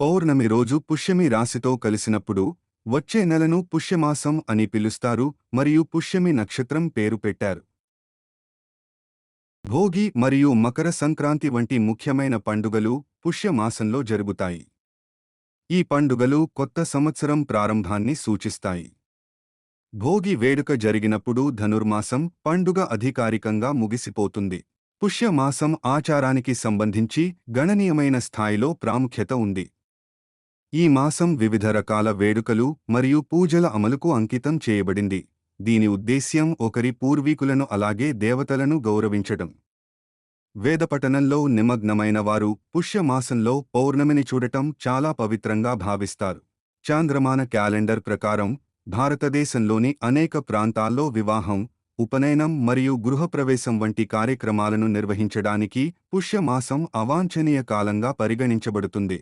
పౌర్ణమి రోజు పుష్యమి రాశితో కలిసినప్పుడు వచ్చే నెలను పుష్యమాసం అని పిలుస్తారు మరియు పుష్యమి నక్షత్రం పేరు పెట్టారు. భోగి మరియు మకర సంక్రాంతి వంటి ముఖ్యమైన పండుగలు పుష్యమాసంలో జరుగుతాయి. ఈ పండుగలు కొత్త సంవత్సరం ప్రారంభాన్ని సూచిస్తాయి. భోగి వేడుక జరిగినప్పుడు ధనుర్మాసం పండుగ అధికారికంగా ముగిసిపోతుంది. పుష్యమాసం ఆచారానికి సంబంధించి గణనీయమైన స్థాయిలో ప్రాముఖ్యత ఉంది. ఈ మాసం వివిధ రకాల వేడుకలు మరియు పూజల అమలుకు అంకితం చేయబడింది. దీని ఉద్దేశ్యం ఒకరి పూర్వీకులను అలాగే దేవతలను గౌరవించడం. వేదపఠనంలో నిమగ్నమైన వారు పుష్యమాసంలో పౌర్ణమిని చూడటం చాలా పవిత్రంగా భావిస్తారు. చాంద్రమాన క్యాలెండర్ ప్రకారం భారతదేశంలోని అనేక ప్రాంతాల్లో వివాహం ఉపనయనం మరియు గృహప్రవేశం వంటి కార్యక్రమాలను నిర్వహించడానికి పుష్యమాసం అవాంఛనీయ కాలంగా పరిగణించబడుతుంది.